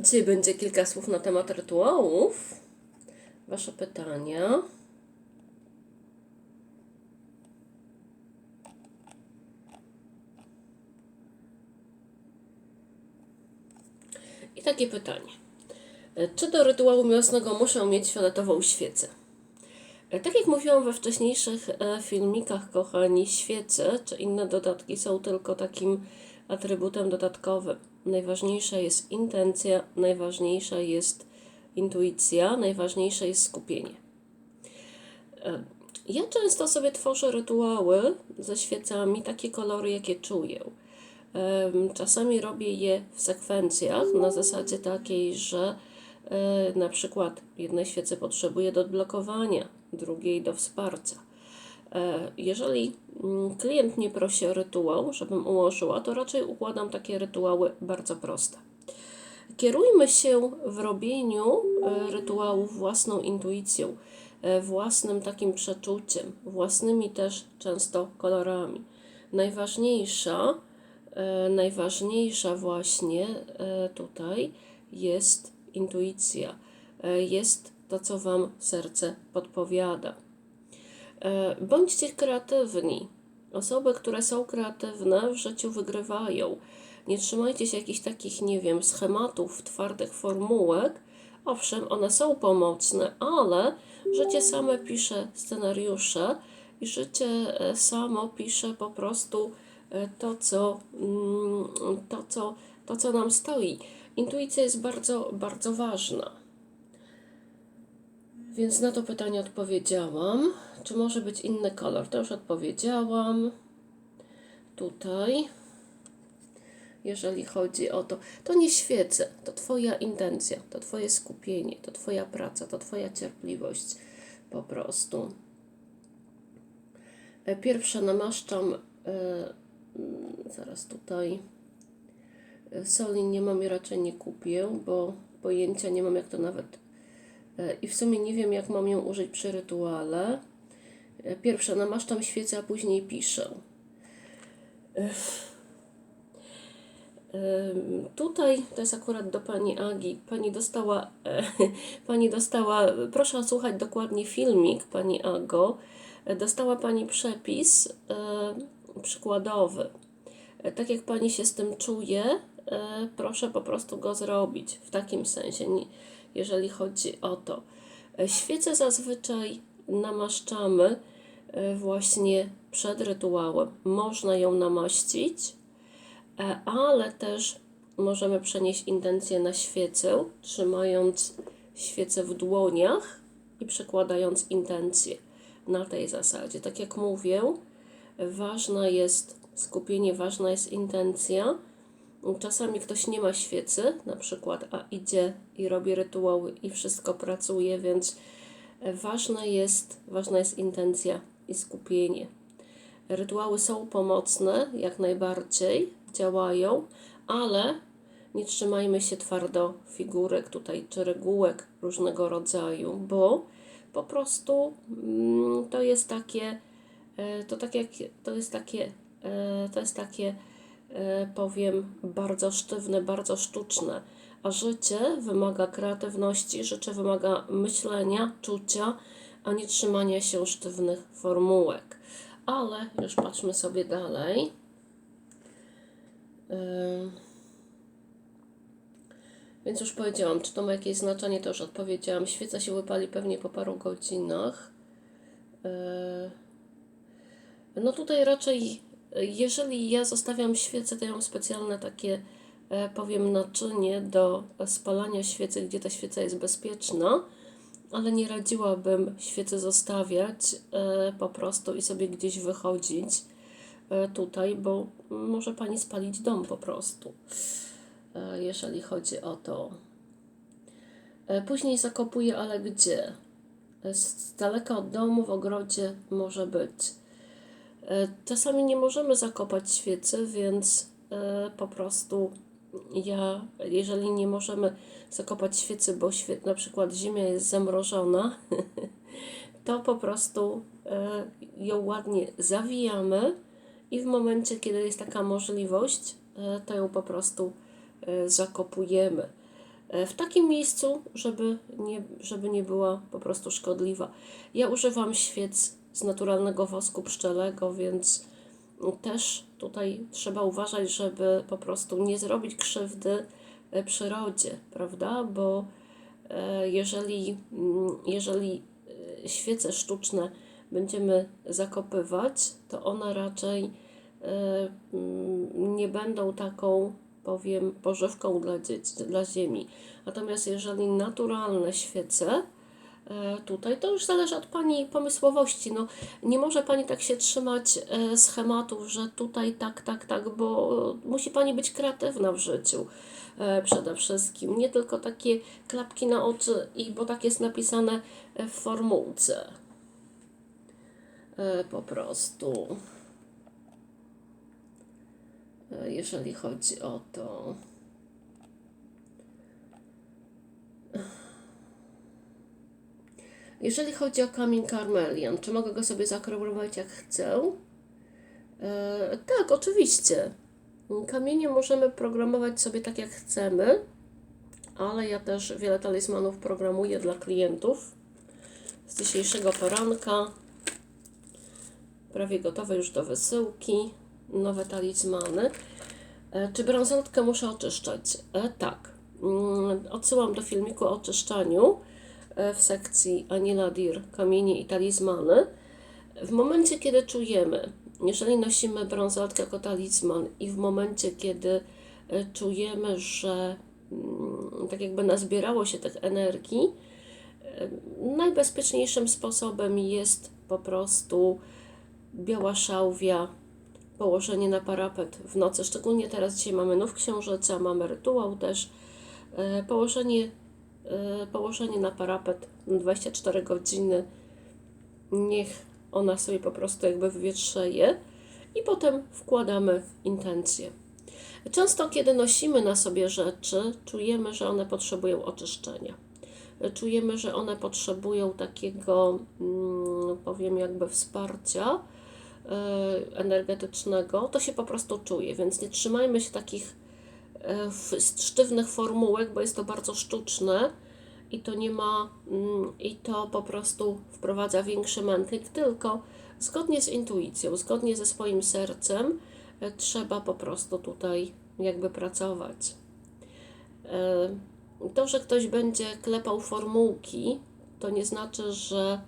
Dzisiaj będzie kilka słów na temat rytuałów. Wasze pytania. I takie pytanie. Czy do rytuału miłosnego muszę mieć fioletową świecę? Tak jak mówiłam we wcześniejszych e, filmikach, kochani, świece czy inne dodatki są tylko takim atrybutem dodatkowym. Najważniejsza jest intencja, najważniejsza jest intuicja, najważniejsze jest skupienie. E, Ja często sobie tworzę rytuały ze świecami, takie kolory, jakie czuję. Czasami robię je w sekwencjach na zasadzie takiej, że e, na przykład jednej świecy potrzebuję do odblokowania, drugiej do wsparcia. E, Jeżeli mm, klient nie prosi o rytuał, żebym ułożyła, to raczej układam takie rytuały bardzo proste. Kierujmy się w robieniu e, rytuałów własną intuicją, e, własnym takim przeczuciem, własnymi też często kolorami. Najważniejsza, najważniejsza właśnie tutaj jest intuicja, jest to, co Wam serce podpowiada. E, Bądźcie kreatywni. Osoby, które są kreatywne w życiu wygrywają. Nie trzymajcie się jakichś takich, nie wiem, schematów, twardych formułek. Owszem, one są pomocne, ale życie same pisze scenariusze i życie e, samo pisze po prostu e, to, co, mm, to, co, to, co nam stoi. Intuicja jest bardzo, bardzo ważna. Więc na to pytanie odpowiedziałam. Czy może być inny kolor? To już odpowiedziałam. Tutaj, jeżeli chodzi o to, to nie świece, to Twoja intencja, to Twoje skupienie, to Twoja praca, to Twoja cierpliwość po prostu. E, Pierwsze namaszczam, e, mm, zaraz tutaj, e, soli nie mam i raczej nie kupię, bo pojęcia nie mam jak to nawet i w sumie nie wiem, jak mam ją użyć przy rytuale. E, Pierwsze namaszczam świecę, a później piszę. Tutaj to jest akurat do pani Agi. Pani dostała, e, pani dostała, proszę słuchać dokładnie filmik, pani Ago. E, Dostała pani przepis e, przykładowy. E, Tak jak pani się z tym czuje, e, proszę po prostu go zrobić w takim sensie, jeżeli chodzi o to. E, Świece zazwyczaj namaszczamy e, właśnie przed rytuałem. Można ją namaścić, e, ale też możemy przenieść intencję na świecę, trzymając świecę w dłoniach i przekładając intencję na tej zasadzie. Tak jak mówię, ważna jest skupienie, ważna jest intencja. Czasami ktoś nie ma świecy, na przykład, a idzie i robi rytuały i wszystko pracuje, więc ważna jest, ważna jest intencja i skupienie. Rytuały są pomocne, jak najbardziej działają, ale nie trzymajmy się twardo figurek tutaj czy regułek różnego rodzaju, bo po prostu mm, to jest takie, e, to tak jak, to jest takie, e, to jest takie, e, powiem, bardzo sztywne, bardzo sztuczne. A życie wymaga kreatywności, życie wymaga myślenia, czucia, a nie trzymania się sztywnych formułek. Ale już patrzmy sobie dalej. Ym. Więc już powiedziałam, czy to ma jakieś znaczenie, to już odpowiedziałam. Świeca się wypali pewnie po paru godzinach. Yy. No tutaj raczej, jeżeli ja zostawiam świecę, to ja mam specjalne takie, e, powiem, naczynie do spalania świecy, gdzie ta świeca jest bezpieczna, ale nie radziłabym świecy zostawiać e, po prostu i sobie gdzieś wychodzić e, tutaj, bo może Pani spalić dom po prostu, jeżeli chodzi o to. Później zakopuję, ale gdzie? Z daleka od domu, w ogrodzie może być. E, Czasami nie możemy zakopać świecy, więc e, po prostu ja, jeżeli nie możemy zakopać świecy, bo świe, na przykład ziemia jest zamrożona, to po prostu e, ją ładnie zawijamy i w momencie, kiedy jest taka możliwość, to ją po prostu zakopujemy. w takim miejscu, żeby nie, żeby nie była po prostu szkodliwa. Ja używam świec z naturalnego wosku pszczelego, więc też tutaj trzeba uważać, żeby po prostu nie zrobić krzywdy e, przyrodzie, prawda? Bo e, jeżeli, mm, jeżeli e, świece sztuczne będziemy zakopywać, to one raczej mm, nie będą taką, powiem, pożywką dla, dzieci, dla ziemi. Natomiast jeżeli naturalne świece, tutaj. To już zależy od Pani pomysłowości. No, nie może Pani tak się trzymać e, schematów, że tutaj tak, tak, tak, bo musi Pani być kreatywna w życiu e, przede wszystkim. Nie tylko takie klapki na oczy, i bo tak jest napisane w formułce. Po prostu. Jeżeli chodzi o to. Jeżeli chodzi o kamień karmelian, czy mogę go sobie zakoloryzować jak chcę? E, tak, oczywiście. Kamienie możemy programować sobie tak jak chcemy, ale ja też wiele talizmanów programuję dla klientów. Z dzisiejszego poranka prawie gotowe już do wysyłki. Nowe talizmany. E, czy brązolotkę muszę oczyszczać? E, tak. Mm, odsyłam do filmiku o oczyszczaniu. E, w sekcji Anila Dir kamienie i talizmany. W momencie, kiedy czujemy, jeżeli nosimy brązatkę jako talizman i w momencie, kiedy e, czujemy, że mm, tak jakby nazbierało się tych energii, e, najbezpieczniejszym sposobem jest po prostu biała szałwia, położenie na parapet w nocy, szczególnie teraz dzisiaj mamy nów księżyca, mamy rytuał też, położenie położenie na parapet 24 godziny, niech ona sobie po prostu jakby wywietrzeje i potem wkładamy intencje. Często, kiedy nosimy na sobie rzeczy, czujemy, że one potrzebują oczyszczenia. Czujemy, że one potrzebują takiego, mm, powiem, jakby wsparcia y, energetycznego. To się po prostu czuje, więc nie trzymajmy się takich E, sztywnych formułek, bo jest to bardzo sztuczne i to nie ma, mm, i to po prostu wprowadza większy mętlik, tylko zgodnie z intuicją, zgodnie ze swoim sercem e, trzeba po prostu tutaj jakby pracować. E, to, że ktoś będzie klepał formułki, to nie znaczy, że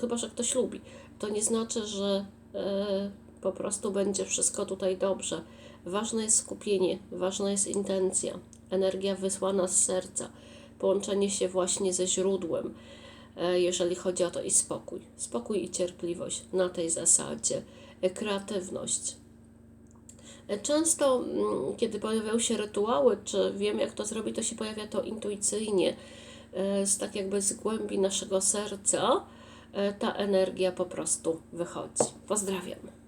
chyba, że ktoś lubi, to nie znaczy, że po prostu będzie wszystko tutaj dobrze Ważne jest skupienie, ważna jest intencja, energia wysłana z serca, połączenie się właśnie ze źródłem, e, jeżeli chodzi o to i spokój. Spokój i cierpliwość na tej zasadzie, e, kreatywność. E, często, mm, kiedy pojawiają się rytuały, czy wiem, jak to zrobić, to się pojawia to intuicyjnie, z tak jakby z głębi naszego serca, ta energia po prostu wychodzi. Pozdrawiam.